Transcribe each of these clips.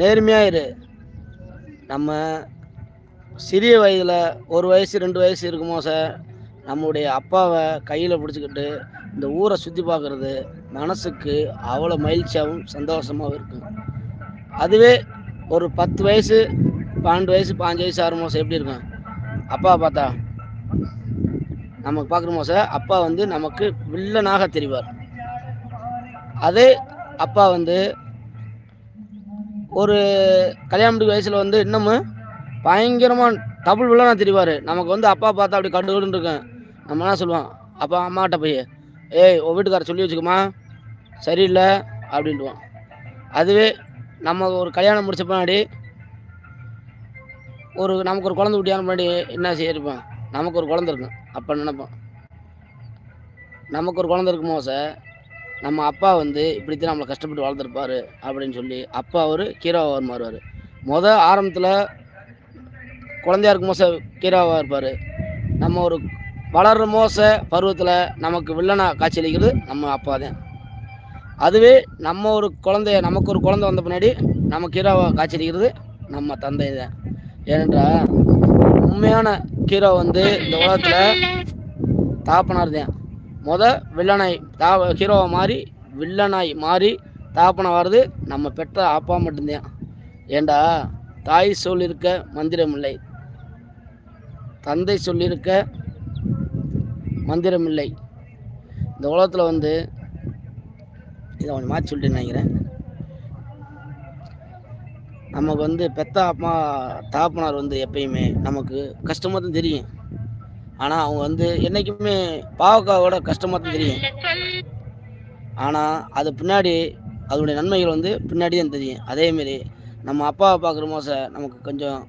நேர்மையாக இரு நம்ம சிறிய வயதில் ஒரு வயசு ரெண்டு வயசு இருக்குமோ சார் நம்முடைய அப்பாவை கையில் பிடிச்சிக்கிட்டு இந்த ஊரை சுற்றி பார்க்குறது மனசுக்கு அவ்வளோ மகிழ்ச்சியாகவும் சந்தோஷமாகவும் இருக்கும். அதுவே ஒரு பத்து வயசு பன்னெண்டு வயசு பாஞ்சு வயசு ஆறு மாதம் எப்படி இருக்கும்? அப்பா பார்த்தா நமக்கு பார்க்குறோமோ சார் அப்பா வந்து நமக்கு வில்லனாக தெரிவார். அதே அப்பா வந்து ஒரு கல்யாணத்துக்கு வயசில் வந்து இன்னமும் பயங்கரமாக டபுள் வில்லனாக தெரிவார். நமக்கு வந்து அப்பா பார்த்தா அப்படி கண்டு இருக்கேன். நம்ம என்ன சொல்லுவோம் அப்பா அம்மாட்ட போய் ஏய் உன் வீட்டுக்கார சொல்லி வச்சுக்கோமா? சரியில்லை அப்படின்ட்டுவான் அதுவே நம்ம ஒரு கல்யாணம் முடிச்ச பின்னாடி ஒரு நமக்கு ஒரு குழந்தை குட்டியான முன்னாடி என்ன செய்யிருப்போம் நமக்கு ஒரு குழந்தை இருக்கும் அப்போ நினைப்போம். நமக்கு ஒரு குழந்தை இருக்குமோ சார்? நம்ம அப்பா வந்து இப்படித்தான் நம்மளை கஷ்டப்பட்டு வளர்த்துருப்பாரு அப்படின்னு சொல்லி அப்பா அவர் கீராவாக மாறுவார். முத ஆரம்பத்தில் குழந்தையா இருக்கும் மோச கீராவாக இருப்பார். நம்ம ஒரு வளர்ற மோச பருவத்தில் நமக்கு வில்லனாக காட்சியளிக்கிறது நம்ம அப்பா தான். அதுவே நம்ம ஒரு குழந்தைய நமக்கு ஒரு குழந்தை வந்த பின்னாடி நம்ம கீராவை காட்சியளிக்கிறது நம்ம தந்தை தான். ஏனென்றால் உண்மையான கீரோ வந்து இந்த உலகத்தில் தாப்பனார் தான். முத வில்லனாய் தா ஹீரோவை மாறி வில்லனாய் மாறி தாப்பனை வர்றது நம்ம பெற்ற அப்பா மட்டும்தான். ஏண்டா தாய் சொல்லியிருக்க மந்திரமில்லை தந்தை சொல்லியிருக்க மந்திரமில்லை இந்த உலகத்தில் வந்து இதை கொஞ்சம் மாற்றி சொல்லிட்டு நினைக்கிறேன். நமக்கு வந்து பெத்த அப்பா தாப்பனார் வந்து எப்பயுமே நமக்கு கஷ்டமாக தான் தெரியும். ஆனால் அவங்க வந்து என்றைக்குமே பாவக்காவோட கஷ்டமாக தான் தெரியும். ஆனால் அது பின்னாடி அதனுடைய நன்மைகள் வந்து பின்னாடி தான் தெரியும். அதேமாரி நம்ம அப்பாவை பார்க்குற மோசம் நமக்கு கொஞ்சம்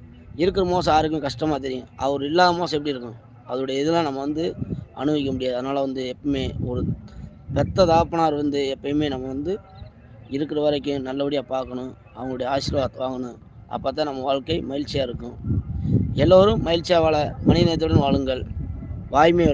இருக்கிற மோசம் யாருக்கும் கஷ்டமாக தெரியும். அவர் இல்லாத மோசம் எப்படி இருக்கும்? அதோடைய இதெல்லாம் நம்ம வந்து அனுபவிக்க முடியாது. அதனால் வந்து எப்பவுமே ஒரு பெத்த தாப்பனார் வந்து எப்பயுமே நம்ம வந்து இருக்கிற வரைக்கும் நல்லபடியாக பார்க்கணும். அவங்களுடைய ஆசீர்வாதத்தை வாங்கணும். அப்போ தான் நம்ம வாழ்க்கை மகிழ்ச்சியாக இருக்கும். எல்லோரும் மகிழ்ச்சியாக வாழ மனிதத்துடன் வாழுங்கள். வாய்மை